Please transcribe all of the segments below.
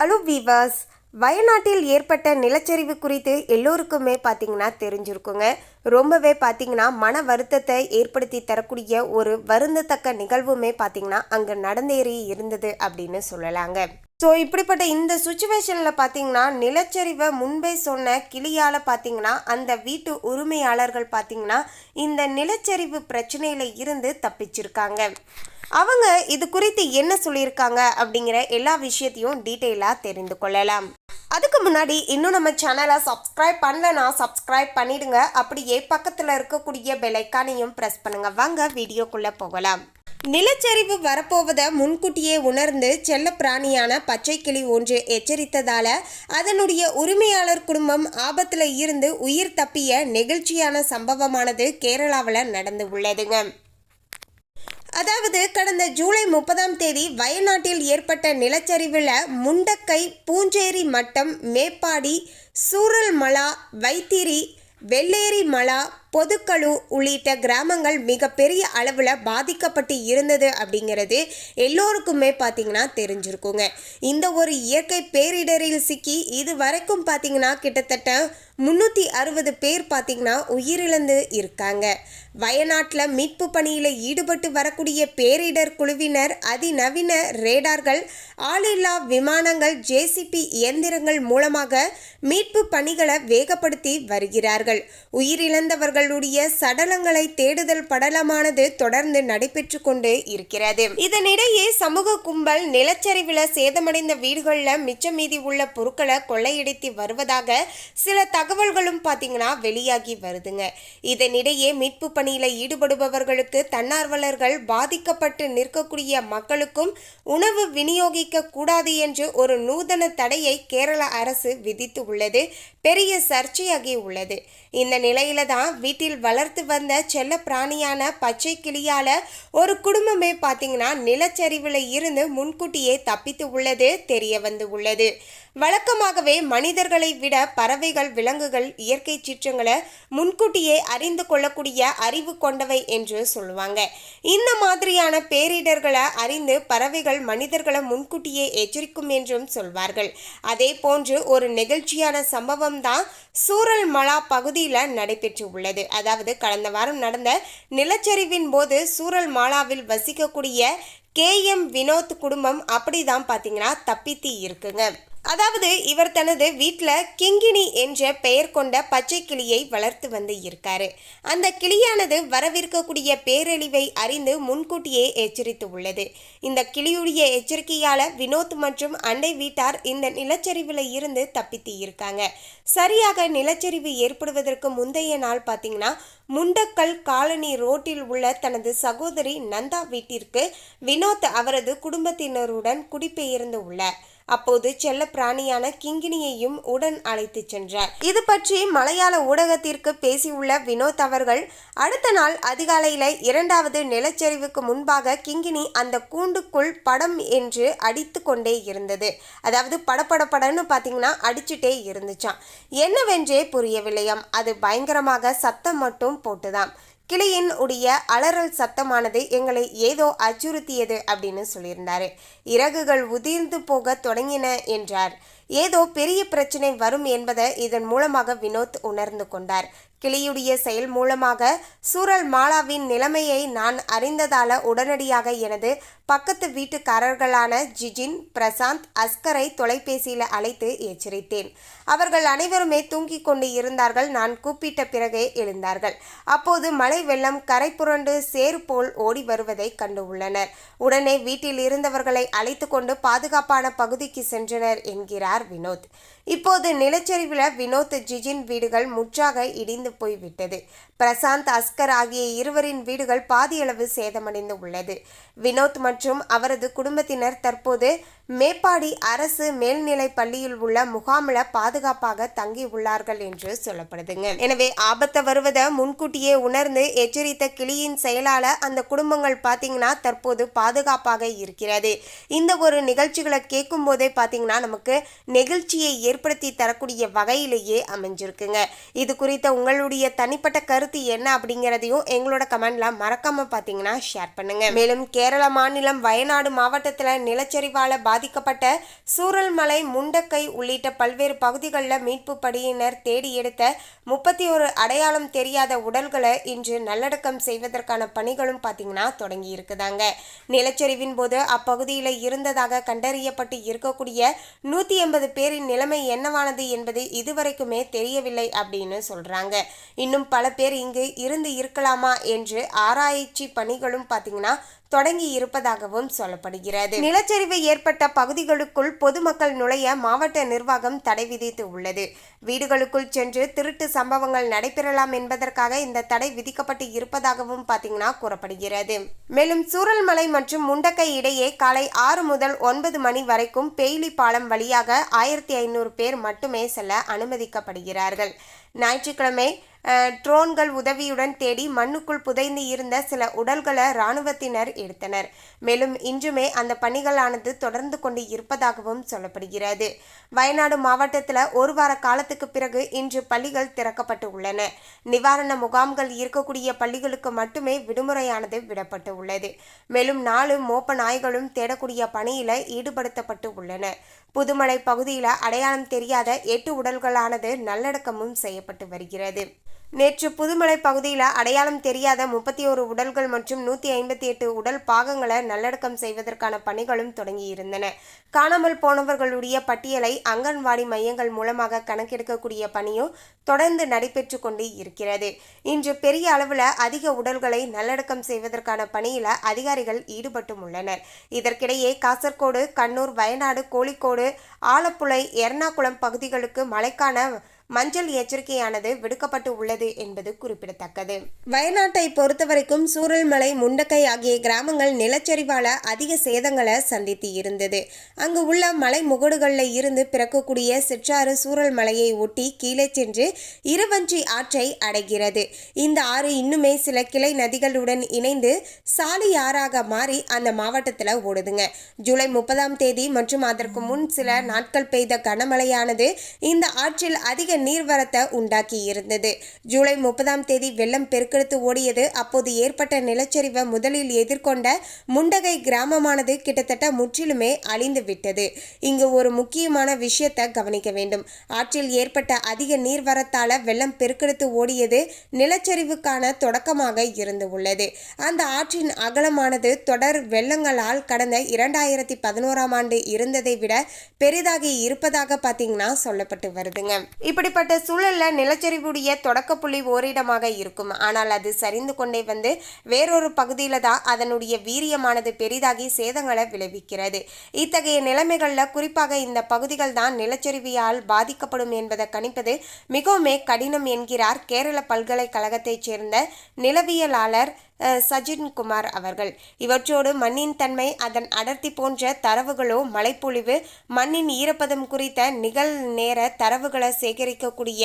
Hello viewers வயநாட்டில் ஏற்பட்ட நிலச்சரிவு குறித்து எல்லோருக்குமே பார்த்தீங்கன்னா தெரிஞ்சிருக்குங்க. ரொம்பவே பார்த்தீங்கன்னா மன வருத்தத்தை ஏற்படுத்தி தரக்கூடிய ஒரு வருந்தத்தக்க நிகழ்வுமே பார்த்தீங்கன்னா அங்கே நடந்தேறி இருந்தது அப்படின்னு சொல்லலாங்க. ஸோ இப்படிப்பட்ட இந்த சுச்சுவேஷனில் பார்த்தீங்கன்னா நிலச்சரிவை முன்பே சொன்ன கிளியால் பார்த்தீங்கன்னா அந்த வீட்டு உரிமையாளர்கள் பார்த்தீங்கன்னா இந்த நிலச்சரிவு பிரச்சனையில் இருந்து தப்பிச்சிருக்காங்க. அவங்க இது குறித்து என்ன சொல்லியிருக்காங்க அப்படிங்கிற எல்லா விஷயத்தையும் டீட்டெயிலாக தெரிந்து கொள்ளலாம். அதுக்கு முன்னாடி இன்னும் நம்ம சேனலை சப்ஸ்கிரைப் பண்ணலனா சப்ஸ்கிரைப் பண்ணிடுங்க. அப்படியே பக்கத்தில் இருக்கக்கூடிய பெலைக்கானையும் ப்ரெஸ் பண்ணுங்க. வாங்க வீடியோக்குள்ளே போகலாம். நிலச்சரிவு வரப்போவதை முன்கூட்டியே உணர்ந்து செல்ல பிராணியான பச்சை கிளி ஒன்று எச்சரித்ததால அதனுடைய உரிமையாளர் குடும்பம் ஆபத்தில் இருந்து உயிர் தப்பிய நெகிழ்ச்சியான சம்பவமானது கேரளாவில் நடந்து உள்ளதுங்க. அதாவது கடந்த ஜூலை முப்பதாம் தேதி வயநாட்டில் ஏற்பட்ட நிலச்சரிவில் முண்டக்கை பூஞ்சேரி மட்டம் மேப்பாடி சூரல்மலா வைத்திரி வெள்ளேரி மலா பொதுக்கழு உள்ளிட்ட கிராமங்கள் மிகப்பெரிய அளவில் பாதிக்கப்பட்டு இருந்தது அப்படிங்கிறது எல்லோருக்குமே பார்த்திங்கன்னா தெரிஞ்சிருக்குங்க. இந்த ஒரு இயற்கை பேரிடரில் சிக்கி இது வரைக்கும் பார்த்தீங்கன்னா கிட்டத்தட்ட முந்நூற்றி அறுபது பேர் பார்த்திங்கன்னா உயிரிழந்து இருக்காங்க. வயநாட்டில் மீட்பு பணியில் ஈடுபட்டு வரக்கூடிய பேரிடர் குழுவினர் அதிநவீன ரேடார்கள் ஆளில்லா விமானங்கள் ஜேசிபி இயந்திரங்கள் மூலமாக மீட்பு பணிகளை வேகப்படுத்தி வருகிறார்கள். உயிரிழந்தவர்கள் அவர்களுடைய சடலங்களை தேடுதல் படலமானது தொடர்ந்து நடைபெற்று கொண்டு இருக்கிறது. இதனிடையே சமூக கும்பல் நிலச்சரிவில் சேதமடைந்த வீடுகளில் மிச்சம் மீதி உள்ள பொருட்களை கொள்ளையடித்து வருவதாக சில தகவல்களும் பார்த்தீங்கன்னா வெளியாகி வருதுங்க. இதனிடையே மீட்பு பணியில் ஈடுபடுபவர்களுக்கு தன்னார்வலர்கள் பாதிக்கப்பட்டு நிற்கக்கூடிய மக்களுக்கும் உணவு விநியோகிக்க கூடாது என்று ஒரு நூதன தடையை கேரள அரசு விதித்து உள்ளது பெரிய சர்ச்சையாகி உள்ளது. இந்த நிலையில தான் வீட்டில் வளர்த்து வந்த செல்ல பிராணியான பச்சை கிளியால ஒரு குடும்பமே பார்த்தீங்கன்னா நிலச்சரிவில் இருந்து முன்கூட்டியே தப்பித்து உள்ளது தெரிய வந்து உள்ளது. வழக்கமாகவே மனிதர்களை விட பறவைகள் விலங்குகள் இயற்கை சீற்றங்களை முன்கூட்டியே அறிந்து கொள்ளக்கூடிய அறிவு கொண்டவை என்று சொல்லுவாங்க. இந்த மாதிரியான பேரிடர்களை அறிந்து பறவைகள் மனிதர்களை முன்கூட்டியே எச்சரிக்கும் என்றும் சொல்வார்கள். அதே போன்று ஒரு நெகிழ்ச்சியான சம்பவம் தான் சூரல் மலா பகுதியில் நடைபெற்று உள்ளது அதாவது கடந்த வாரம் நடந்த நிலச்சரிவின் போது சூரல் மாலாவில் வசிக்கக்கூடிய கே எம் வினோத் குடும்பம் அப்படிதான் பார்த்தீங்கன்னா தப்பித்து இருக்குங்க. அதாவது இவர் தனது வீட்டில் கிங்கினி என்ற பெயர் கொண்ட பச்சை கிளியை வளர்த்து வந்து இருக்காரு. அந்த கிளியானது வரவிருக்கக்கூடிய பேரழிவை அறிந்து முன்கூட்டியே எச்சரித்து உள்ளது. இந்த கிளியுடைய எச்சரிக்கையால் வினோத் மற்றும் அண்டை வீட்டார் இந்த நிலச்சரிவில் இருந்து தப்பித்து இருக்காங்க. சரியாக நிலச்சரிவு ஏற்படுவதற்கு முந்தைய நாள் பார்த்தீங்கன்னா முண்டக்கல் காலனி ரோட்டில் உள்ள தனது சகோதரி நந்தா வீட்டிற்கு வினோத் அவரது குடும்பத்தினருடன் குடிபெயர்ந்து உள்ளார். அப்போது செல்ல பிராணியான கிங்கினியையும் உடன் அழைத்துச் சென்றார். இது பற்றி மலையாள ஊடகத்திற்கு பேசியுள்ள வினோத் அவர்கள் அடுத்த நாள் அதிகாலையில் இரண்டாவது நிலச்சரிவுக்கு முன்பாக கிங்கினி அந்த கூண்டுக்குள் படம் என்று அடித்து கொண்டே இருந்தது. அதாவது படப்படப்படன்னு பார்த்தீங்கன்னா அடிச்சுட்டே இருந்துச்சான் என்னவென்றே புரியவில்லையாம். அது பயங்கரமாக சத்தம் மட்டும் போட்டுதான் கிளியின் உடைய அலறல் சத்தமானது எங்களை ஏதோ அச்சுறுத்தியது அப்படின்னு சொல்லியிருந்தாரு. இறகுகள் உதிர்ந்து போக தொடங்கின என்றார். ஏதோ பெரிய பிரச்சனை வரும் என்பதை இதன் மூலமாக வினோத் உணர்ந்து கொண்டார். கிளியுடைய செயல் மூலமாக சூரல் மாலாவின் நிலைமையை நான் அறிந்ததால உடனடியாக எனது பக்கத்து வீட்டுக்காரர்களான ஜிஜின் பிரசாந்த் அஸ்கரை தொலைபேசியில் அழைத்து எச்சரித்தேன். அவர்கள் அனைவருமே தூங்கிக் கொண்டு இருந்தார்கள். நான் கூப்பிட்ட பிறகே எழுந்தார்கள். அப்போது மழை வெள்ளம் கரை புரண்டு சேறு போல் ஓடி வருவதை கண்டு உள்ளனர். உடனே வீட்டில் இருந்தவர்களை அழைத்து கொண்டு பாதுகாப்பான பகுதிக்கு சென்றனர் என்கிறார் வினோத். இப்போது நிலச்சரிவில் வினோத் ஜிஜின் வீடுகள் முற்றாக இடிந்து போய்விட்டது. பிரசாந்த் அஸ்கர் ஆகிய இருவரின் வீடுகள் பாதியளவு சேதமடைந்து உள்ளது. வினோத் மற்றும் அவரது குடும்பத்தினர் தற்போது மேப்பாடி அரசு மேல்நிலை பள்ளியில் உள்ள முகாமில் பாதுகாப்பாக தங்கி உள்ளார்கள் என்று சொல்லப்படுதுங்க. எனவே ஆபத்தை வருவதை முன்கூட்டியே உணர்ந்து எச்சரித்த கிளியின் செயலால அந்த குடும்பங்கள் பார்த்தீங்கன்னா தற்போது பாதுகாப்பாக இருக்கிறது. இந்த ஒரு நிகழ்ச்சிகளை கேட்கும் போதே பார்த்தீங்கன்னா நமக்கு நெகிழ்ச்சியை ஏற்படுத்தி தரக்கூடிய வகையிலேயே அமைஞ்சிருக்குங்க. இது குறித்த உங்களுடைய தனிப்பட்ட கருத்து என்ன அப்படிங்கிறதையும் எங்களோட கமெண்ட்ல மறக்காம பார்த்தீங்கன்னா ஷேர் பண்ணுங்க. மேலும் கேரள மாநிலம் வயநாடு மாவட்டத்தில் நிலச்சரிவால பாதி பாதிக்கப்பட்ட சூரல்மலை முண்டக்கை உள்ளிட்ட பல்வேறு பகுதிகளில் மீட்பு படையினர் தேடி எடுத்த முப்பத்தி ஒரு அடையாளம் தெரியாத உடல்களை இன்று நல்லடக்கம் செய்வதற்கான பணிகளும் பார்த்தீங்கன்னா தொடங்கி இருக்குதாங்க நிலச்சரிவின் போது அப்பகுதியில் இருந்ததாக கண்டறியப்பட்டு இருக்கக்கூடிய நூற்றி எண்பது பேரின் நிலைமை என்னவானது என்பது இதுவரைக்குமே தெரியவில்லை அப்படின்னு சொல்கிறாங்க இன்னும் பல பேர் இங்கு இருந்து இருக்கலாமா என்று ஆராய்ச்சி பணிகளும் பார்த்தீங்கன்னா தொடங்கி இருப்பதாகவும் சொல்லப்படுகிறது. நிலச்சரிவு ஏற்பட்ட பகுதிகளுக்குள் பொதுமக்கள் நுழைய மாவட்ட நிர்வாகம் தடை விதித்து உள்ளது. வீடுகளுக்குள் சென்று திருட்டு சம்பவங்கள் நடைபெறலாம் என்பதற்காக இந்த தடை விதிக்கப்பட்டு இருப்பதாகவும் பார்த்தீங்கன்னா கூறப்படுகிறது. மேலும் சூரல்மலை மற்றும் முண்டக்கை இடையே காலை ஆறு முதல் ஒன்பது மணி வரைக்கும் பெய்லி பாலம் வழியாக ஆயிரத்தி ஐநூறு பேர் மட்டுமே செல்ல அனுமதிக்கப்படுகிறார்கள். ஞாயிற்றுக்கிழமை ட்ரோன்கள் உதவியுடன் தேடி மண்ணுக்குள் புதைந்து இருந்த சில உடல்களை இராணுவத்தினர் எடுத்தனர். மேலும் இன்றுமே அந்த பணிகளானது தொடர்ந்து கொண்டு இருப்பதாகவும் சொல்லப்படுகிறது. வயநாடு மாவட்டத்தில் ஒரு வார காலத்துக்கு பிறகு இன்று பள்ளிகள் திறக்கப்பட்டு உள்ளன. நிவாரண முகாம்கள் இருக்கக்கூடிய பள்ளிகளுக்கு மட்டுமே விடுமுறையானது விடப்பட்டு உள்ளது. மேலும் நாலு மோப்ப நாய்களும் தேடக்கூடிய பணியில் ஈடுபடுத்தப்பட்டு உள்ளன. புதுமலை பகுதியில் அடையாளம் தெரியாத எட்டு உடல்களானது நல்லடக்கமும் செய்யப்பட்டு வருகிறது. நேற்று புதுமலை பகுதியில் அடையாளம் தெரியாத முப்பத்தி ஒரு உடல்கள் மற்றும் நூற்றி ஐம்பத்தி எட்டு உடல் பாகங்களை நல்லடக்கம் செய்வதற்கான பணிகளும் தொடங்கியிருந்தன. காணாமல் போனவர்களுடைய பட்டியலை அங்கன்வாடி மையங்கள் மூலமாக கணக்கெடுக்கக்கூடிய பணியும் தொடர்ந்து நடைபெற்று கொண்டு இருக்கிறது. இன்று பெரிய அளவில் அதிக உடல்களை நல்லடக்கம் செய்வதற்கான பணியில் அதிகாரிகள் ஈடுபட்டும் உள்ளனர் இதற்கிடையே காசர்கோடு கண்ணூர் வயநாடு கோழிக்கோடு ஆலப்புழை எர்ணாகுளம் பகுதிகளுக்கு மழைக்கான மஞ்சள் எச்சரிக்கையானது விடுக்கப்பட்டு உள்ளது என்பது குறிப்பிடத்தக்கது. வயநாட்டை பொறுத்தவரைக்கும் சூரல்மலை முண்டக்கை ஆகிய கிராமங்கள் நிலச்சரிவால அதிக சேதங்களை சந்தித்து இருந்தது அங்கு உள்ள மலை முகடுகளில் இருந்து பிறக்கக்கூடிய சிற்றாறு சூரல்மலையை ஒட்டி கீழே சென்று இருவஞ்சி ஆற்றை அடைகிறது. இந்த ஆறு இன்னுமே சில கிளை நதிகளுடன் இணைந்து சாலியாறாக ஆறாக மாறி அந்த மாவட்டத்தில் ஓடுதுங்க. ஜூலை முப்பதாம் தேதி மற்றும் அதற்கு முன் சில நாட்கள் பெய்த கனமழையானது இந்த ஆற்றில் அதிக நீர்வரத்தை உண்டாக்கி இருந்தது ஜூலை முப்பதாம் தேதி வெள்ளம் பெருக்கெடுத்து ஓடியது. அப்போது ஏற்பட்ட நிலச்சரிவை முதலில் எதிர்கொண்ட முண்டகை கிராமமானது கிட்டத்தட்ட முற்றிலுமே அழிந்து விட்டது. இங்கு ஒரு முக்கியமான விஷயத்தை கவனிக்க வேண்டும். ஆற்றில் ஏற்பட்ட அதிக நீர்வரத்தால வெள்ளம் பெருக்கெடுத்து ஓடியது நிலச்சரிவுக்கான தொடக்கமாக இருந்து உள்ளது. அந்த ஆற்றின் அகலமானது தொடர் வெள்ளங்களால் கடந்த இரண்டாயிரத்தி பதினோராம் ஆண்டு இருந்ததை விட பெரிதாகி இருப்பதாக பார்த்தீங்கன்னா சொல்லப்பட்டு வருதுங்க. இப்படி இப்படிப்பட்ட சூழலில் நிலச்சரிவுடைய தொடக்கப்புள்ளி ஓரிடமாக இருக்கும். ஆனால் அது சரிந்து கொண்டே வந்து வேறொரு பகுதியில் தான் அதனுடைய வீரியமானது பெரிதாகி சேதங்களை விளைவிக்கிறது. இத்தகைய நிலைமைகளில் குறிப்பாக இந்த பகுதிகள் தான் நிலச்சரிவியால் பாதிக்கப்படும் என்பதை கணிப்பது மிகவுமே கடினம் என்கிறார் கேரள பல்கலைக்கழகத்தைச் சேர்ந்த நிலவியலாளர் சஜின் குமார் அவர்கள். இவற்றோடு மண்ணின் தன்மை அதன் அடர்த்தி போன்ற தரவுகளோ மழைப்பொழிவு மண்ணின் ஈரப்பதம் குறித்த நிகழ் நேர தரவுகளை சேகரிக்கக்கூடிய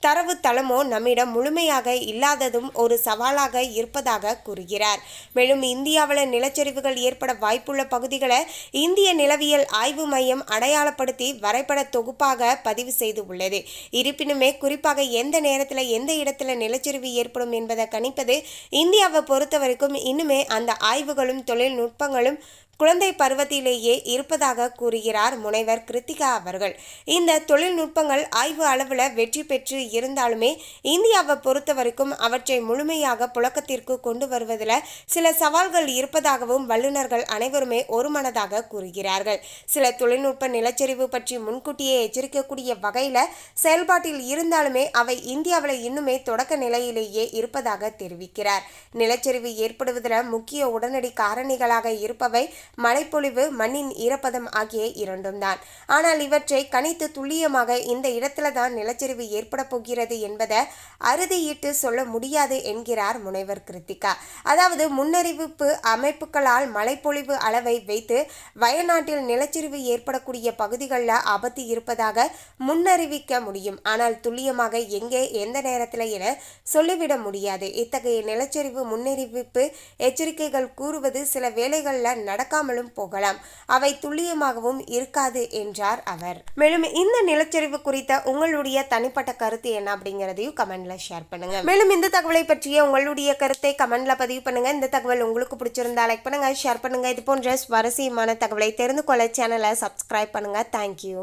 தரவு தளமோ நம்மிடம் முழுமையாக இல்லாததும் ஒரு சவாலாக இருப்பதாக கூறுகிறார். மேலும் இந்தியாவில் நிலச்சரிவுகள் ஏற்பட வாய்ப்புள்ள பகுதிகளை இந்திய நிலவியல் ஆய்வு மையம் அடையாளப்படுத்தி வரைபட தொகுப்பாக பதிவு செய்து உள்ளது இருப்பினுமே குறிப்பாக எந்த நேரத்தில் எந்த இடத்துல நிலச்சரிவு ஏற்படும் என்பதை கணிப்பது இந்தியாவை பொறுத்த வரைக்கும் இன்னுமே அந்த ஆய்வுகளும் தொழில்நுட்பங்களும் குழந்தை பருவத்திலேயே இருப்பதாக கூறுகிறார் முனைவர் கிருத்திகா அவர்கள். இந்த தொழில்நுட்பங்கள் ஆய்வு அளவில் வெற்றி பெற்று இருந்தாலுமே இந்தியாவை பொறுத்த வரைக்கும் அவற்றை முழுமையாக புழக்கத்திற்கு கொண்டு வருவதில் சில சவால்கள் இருப்பதாகவும் வல்லுநர்கள் அனைவருமே ஒருமனதாக கூறுகிறார்கள். சில தொழில்நுட்ப நிலச்சரிவு பற்றி முன்கூட்டியே எச்சரிக்கக்கூடிய வகையில் செயல்பாட்டில் இருந்தாலுமே அவை இந்தியாவில் இன்னுமே தொடக்க நிலையிலேயே இருப்பதாக தெரிவிக்கிறார். நிலச்சரிவு ஏற்படுவதில் முக்கிய உடனடி காரணிகளாக இருப்பவை மழைப்பொழிவு மண்ணின் ஈரப்பதம் ஆகிய இரண்டும் தான். ஆனால் இவற்றை கணித்து துல்லியமாக இந்த இடத்துல தான் நிலச்சரிவு ஏற்பட போகிறது என்பதை அறுதியிட்டு சொல்ல முடியாது என்கிறார் முனைவர் கிருத்திகா. அதாவது முன்னறிவிப்பு அமைப்புகளால் மழைப்பொழிவு அளவை வைத்து வயநாட்டில் நிலச்சரிவு ஏற்படக்கூடிய பகுதிகளில் ஆபத்து இருப்பதாக முன்னறிவிக்க முடியும். ஆனால் துல்லியமாக எங்கே எந்த நேரத்தில் என சொல்லிவிட முடியாது. இத்தகைய நிலச்சரிவு முன்னறிவிப்பு எச்சரிக்கைகள் கூறுவது சில வேளைகளில் நடக்க நடக்காமலும் போகலாம். அவை துல்லியமாகவும் இருக்காது என்றார் அவர். மேலும் இந்த நிலச்சரிவு குறித்த உங்களுடைய தனிப்பட்ட கருத்து என்ன அப்படிங்கிறதையும் கமெண்ட்ல ஷேர் பண்ணுங்க. மேலும் இந்த தகவலை பற்றிய உங்களுடைய கருத்தை கமெண்ட்ல பதிவு பண்ணுங்க. இந்த தகவல் உங்களுக்கு பிடிச்சிருந்தா லைக் பண்ணுங்க ஷேர் பண்ணுங்க. இது போன்ற சுவாரஸ்யமான தகவலை தெரிந்து கொள்ள சேனலை சப்ஸ்கிரைப் பண்ணுங்க. தேங்க்யூ